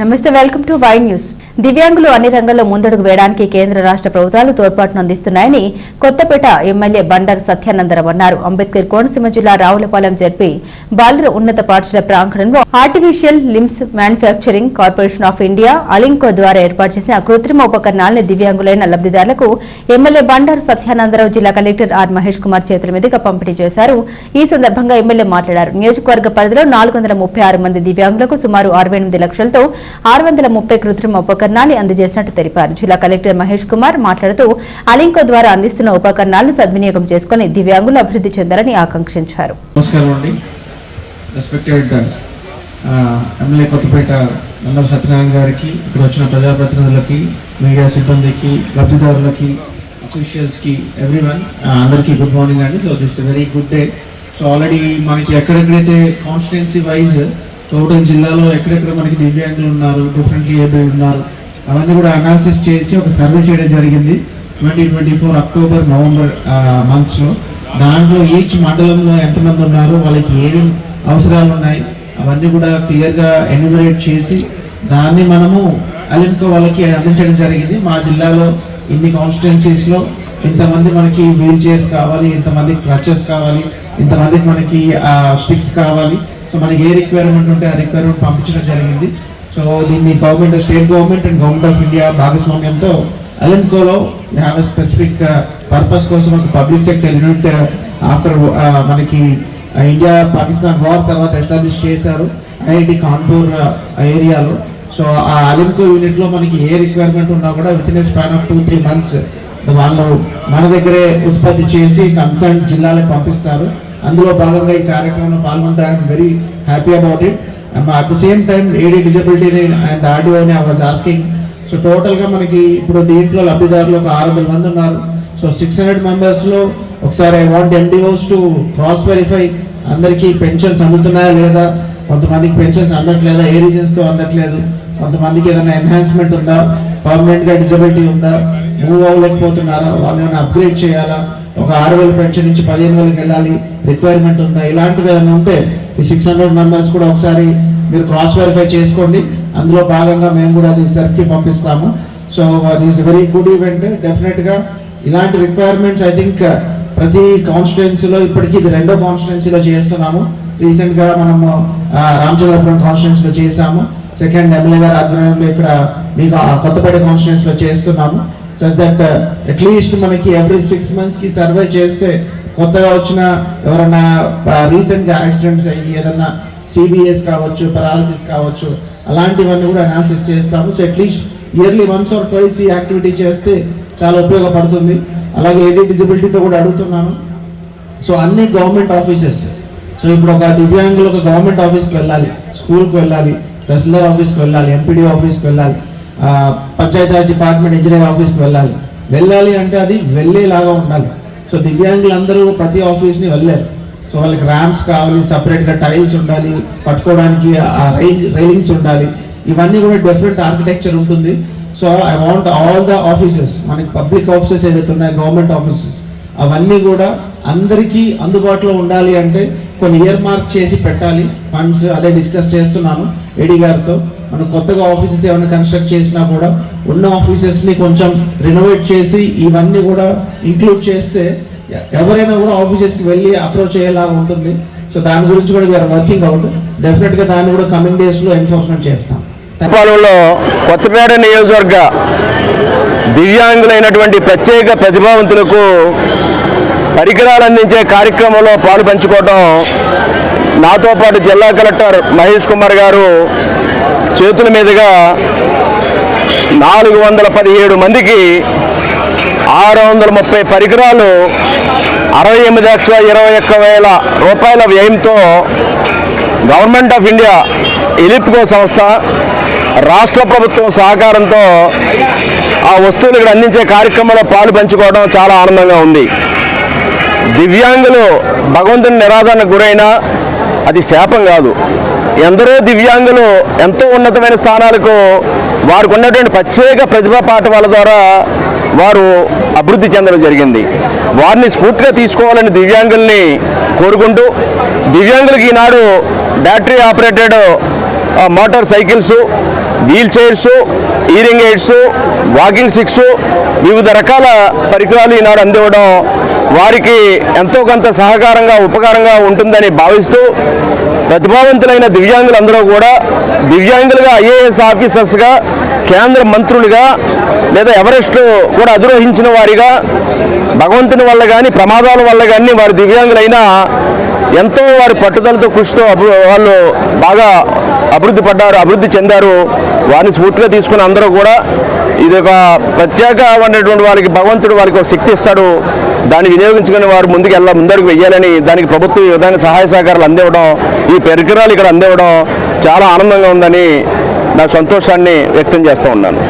నమస్తే welcome to Y news దివ్యాంగులు అన్ని రంగాల్లో ముందడుగు వేయడానికి కేంద్ర రాష్ట్ర ప్రభుత్వాలు తోడ్పాటును అందిస్తున్నాయని కొత్తపేట ఎమ్మెల్యే బండారు సత్యానందరావు అన్నారు. అంబేద్కర్ కోనసీమ జిల్లా రావులపాలెం జరిపి బాలుర ఉన్నత పాఠశాల ప్రాంగణంలో artificial limbs manufacturing corporation of India ALIMCO ద్వారా ఏర్పాటు చేసిన కృత్రిమ ఉపకరణాలను దివ్యాంగులైన లబ్దిదారులకు ఎమ్మెల్యే బండారు సత్యానందరావు జిల్లా కలెక్టర్ ఆర్ మహేష్ కుమార్ చేతుల మీదుగా పంపిణీ చేశారు. ఈ సందర్భంగా ఎమ్మెల్యే మాట్లాడారు. నియోజకవర్గ పరిధిలో నాలుగు వందల ముప్పై ఆరు మంది దివ్యాంగులకు సుమారు అరవై ఎనిమిది లక్షలతో ఆరు వందల ముప్పై కృత్రిమ ఉపకరణాన్ని అందజేసినట్టు తెలిపారు. జిల్లా కలెక్టర్ మహేష్ కుమార్ మాట్లాడుతూ అలింకో ద్వారా అందిస్తున్న ఉపకరణాలను సద్వినియోగం చేసుకుని దివ్యాంగులు అభివృద్ధి చెందాలని ఆకాంక్షించారు. Uh, ఎమ్మెల్యే కొత్తపేట నందర సత్యనారాయణ గారికి ఇక్కడ వచ్చిన ప్రజాప్రతినిధులకి మీడియా సిబ్బందికి లబ్ధిదారులకి అఫీషియల్స్కి ఎవ్రీ వన్ uh, అందరికీ గుడ్ మార్నింగ్ అండి. So this very good day so already మనకి ఎక్కడెక్కడైతే కాన్స్టిట్యున్సీ వైజ్ టోటల్ జిల్లాలో ఎక్కడెక్కడ మనకి దివ్యాంగులు ఉన్నారు డిఫరెంట్లీ ఏబుల్ ఉన్నారు అవన్నీ కూడా అనాలిసిస్ చేసి ఒక సర్వే చేయడం జరిగింది. Twenty twenty four October November మంత్స్లో దాంట్లో ఈచ్ మండలంలో ఎంతమంది ఉన్నారు వాళ్ళకి ఏమేమి అవసరాలు ఉన్నాయి అవన్నీ కూడా క్లియర్గా ఎన్యూమరేట్ చేసి దాన్ని మనము అలింకో వాళ్ళకి అందించడం జరిగింది. మా జిల్లాలో ఇన్ని కాన్స్టిట్యున్సీస్లో ఇంతమంది మనకి వీల్ చైర్స్ కావాలి ఇంతమంది క్రచెస్ కావాలి ఇంతమందికి మనకి స్టిక్స్ కావాలి. సో మనకి ఏ రిక్వైర్మెంట్ ఉంటే ఆ రిక్వైర్మెంట్ పంపించడం జరిగింది. సో దీన్ని government state government and government of India భాగస్వామ్యంతో అలెన్కోలో హ్యావ్ స్పెసిఫిక్ పర్పస్ కోసం ఒక పబ్లిక్ సెక్టర్ యూనిట్ ఆఫ్టర్ మనకి ఇండియా పాకిస్తాన్ వార్ తర్వాత ఎస్టాబ్లిష్ చేశారు. ఐఐటి కాన్పూర్ ఏరియాలో సో ఆ అలింకో యూనిట్లో మనకి ఏ రిక్వైర్మెంట్ ఉన్నా కూడా with in span of two three months వాళ్ళు మన దగ్గరే ఉత్పత్తి చేసి కన్సర్న్ జిల్లాలకు పంపిస్తారు. అందులో భాగంగా ఈ కార్యక్రమంలో పాల్గొంటాను very happy about it at the same time AD disability and audio అని ఐ వాజ్ ఆస్కింగ్ సో టోటల్గా మనకి ఇప్పుడు దీంట్లో లబ్ధిదారులు ఒక ఆరు వందల మంది ఉన్నారు. సో సిక్స్ హండ్రెడ్ మెంబర్స్లో ఒకసారి I want NGOs to cross verify అందరికీ పెన్షన్స్ అందుతున్నాయా లేదా? కొంతమందికి పెన్షన్స్ అందట్లేదా? ఏ రీజన్స్తో అందట్లేదు? కొంతమందికి ఏదైనా ఎన్హాన్స్మెంట్ ఉందా? పర్మనెంట్గా డిజబిలిటీ ఉందా? మూవ్ అవ్వలేకపోతున్నారా? వాళ్ళు ఏమైనా అప్గ్రేడ్ చేయాలా? ఒక ఆరు వేల పెన్షన్ నుంచి పదిహేను వేలకు వెళ్ళాలి. రిక్వైర్మెంట్ ఉందా? ఇలాంటివి ఏమైనా ఉంటే ఈ సిక్స్ హండ్రెడ్ మెంబర్స్ కూడా ఒకసారి మీరు క్రాస్ వెరిఫై చేసుకోండి. అందులో భాగంగా మేము కూడా అది సెర్కి పంపిస్తాము. So this very good event డెఫినెట్గా ఇలాంటి రిక్వైర్మెంట్స్ ఐ థింక్ ప్రతి కాన్స్టిట్యున్సీలో ఇప్పటికీ ఇది రెండో కాన్స్టిట్యున్సీలో చేస్తున్నాము. రీసెంట్గా మనము uh, రామచంద్రపురం కాన్స్టిట్యున్సీలో చేసాము సెకండ్ ఎమ్మెల్యే గారు ఆధ్వర్యంలో ఇక్కడ మీకు uh, కొత్తపేట కాన్స్టిట్యున్సీలో చేస్తున్నాము. సచ్ దట్ అట్లీస్ట్ మనకి ఎవ్రీ సిక్స్ మంత్స్కి సర్వే చేస్తే కొత్తగా వచ్చిన ఎవరైనా రీసెంట్గా యాక్సిడెంట్స్ అయ్యి ఏదన్నా సిబిఎస్ కావచ్చు పెరాలసిస్ కావచ్చు అలాంటివన్నీ కూడా అనాలిసిస్ చేస్తాము. So at least yearly once or twice ఈ యాక్టివిటీ చేస్తే చాలా ఉపయోగపడుతుంది. అలాగే ఏడీ డిజిబిలిటీతో కూడా అడుగుతున్నాను. సో అన్ని గవర్నమెంట్ ఆఫీసెస్ సో ఇప్పుడు ఒక దివ్యాంగులు ఒక గవర్నమెంట్ ఆఫీస్కి వెళ్ళాలి స్కూల్కి వెళ్ళాలి తహసీల్దార్ ఆఫీస్కి వెళ్ళాలి ఎంపీడీ ఆఫీస్కి వెళ్ళాలి పంచాయతీరాజ్ డిపార్ట్మెంట్ ఇంజనీర్ ఆఫీస్కి వెళ్ళాలి. వెళ్ళాలి అంటే అది వెళ్ళేలాగా ఉండాలి. సో దివ్యాంగులందరూ ప్రతి ఆఫీస్ని వెళ్ళారు. సో వాళ్ళకి ర్యాంప్స్ కావాలి సపరేట్గా టైల్స్ ఉండాలి పట్టుకోవడానికి ఆ రైజ్ రైలింగ్స్ ఉండాలి. ఇవన్నీ కూడా డిఫరెంట్ ఆర్కిటెక్చర్ ఉంటుంది. So I want all the offices మనకి పబ్లిక్ ఆఫీసెస్ ఏదైతే ఉన్నాయో గవర్నమెంట్ ఆఫీసెస్ అవన్నీ కూడా అందరికీ అందుబాటులో ఉండాలి అంటే కొన్ని ఇయర్ మార్క్ చేసి పెట్టాలి. ఫండ్స్ అదే డిస్కస్ చేస్తున్నాను ఏడీ గారితో. మనం కొత్తగా ఆఫీసెస్ ఏమైనా కన్స్ట్రక్ట్ చేసినా కూడా ఉన్న ఆఫీసెస్ని కొంచెం రినోవేట్ చేసి ఇవన్నీ కూడా ఇంక్లూడ్ చేస్తే ఎవరైనా కూడా ఆఫీసెస్కి వెళ్ళి అప్రోచ్ అయ్యేలాగా ఉంటుంది. సో దాని గురించి కూడా వీఆర్ వర్కింగ్ అవుట్ డెఫినెట్గా దాన్ని కూడా కమింగ్ డేస్లో ఎన్ఫోర్స్మెంట్ చేస్తాం. పాలనలో కొత్తపేట నియోజకవర్గ దివ్యాంగులైనటువంటి ప్రత్యేక ప్రతిభావంతులకు పరికరాలు అందించే కార్యక్రమంలో పాలు పంచుకోవడం నాతో పాటు జిల్లా కలెక్టర్ మహేష్ కుమార్ గారు చేతుల మీదుగా నాలుగు వందల పదిహేడు మందికి ఆరు వందల ముప్పై పరికరాలు అరవై ఎనిమిది లక్షల ఇరవై ఒక్క వేల రూపాయల వ్యయంతో గవర్నమెంట్ ఆఫ్ ఇండియా ఎలిప్కో సంస్థ రాష్ట్ర ప్రభుత్వం సహకారంతో ఆ వస్తువులు ఇక్కడ అందించే కార్యక్రమంలో పాలు పంచుకోవడం చాలా ఆనందంగా ఉంది. దివ్యాంగులు భగవంతుని నిరాధనకు గురైనా అది శాపం కాదు. ఎందరో దివ్యాంగులు ఎంతో ఉన్నతమైన స్థానాలకు వారికి ఉన్నటువంటి ప్రత్యేక ప్రతిభా పాఠవాల ద్వారా వారు అభివృద్ధి చెందడం జరిగింది. వారిని స్ఫూర్తిగా తీసుకోవాలని దివ్యాంగుల్ని కోరుకుంటూ దివ్యాంగులకు ఈనాడు battery operated motor cycles wheel chairs hearing aids walking sticks వివిధ రకాల పరికరాలు ఈనాడు అందివ్వడం వారికి ఎంతో కొంత సహకారంగా ఉపకారంగా ఉంటుందని భావిస్తూ ప్రతిభావంతులైన దివ్యాంగులందరూ కూడా దివ్యాంగులుగా ఐఏఎస్ ఆఫీసర్స్గా కేంద్ర మంత్రులుగా లేదా ఎవరెస్ట్ కూడా అధిరోహించిన వారిగా భగవంతుని వల్ల కానీ ప్రమాదాల వల్ల కానీ వారు దివ్యాంగులైనా ఎంతో వారి పట్టుదలతో కృషితో అభి వాళ్ళు బాగా అభివృద్ధి పడ్డారు అభివృద్ధి చెందారు. వారిని స్ఫూర్తిగా తీసుకుని అందరూ కూడా ఇది ఒక ప్రత్యేకమైనటువంటి వారికి భగవంతుడు వారికి ఒక శక్తి ఇస్తాడు. దాన్ని వినియోగించుకుని వారు ముందుకు వెళ్ళ ముందరికి వెయ్యాలని దానికి ప్రభుత్వం ఈ విధంగా సహాయ సహకారాలు అందివ్వడం ఈ పరికరాలు ఇక్కడ అందివ్వడం చాలా ఆనందంగా ఉందని నా సంతోషాన్ని వ్యక్తం చేస్తూ ఉన్నాను.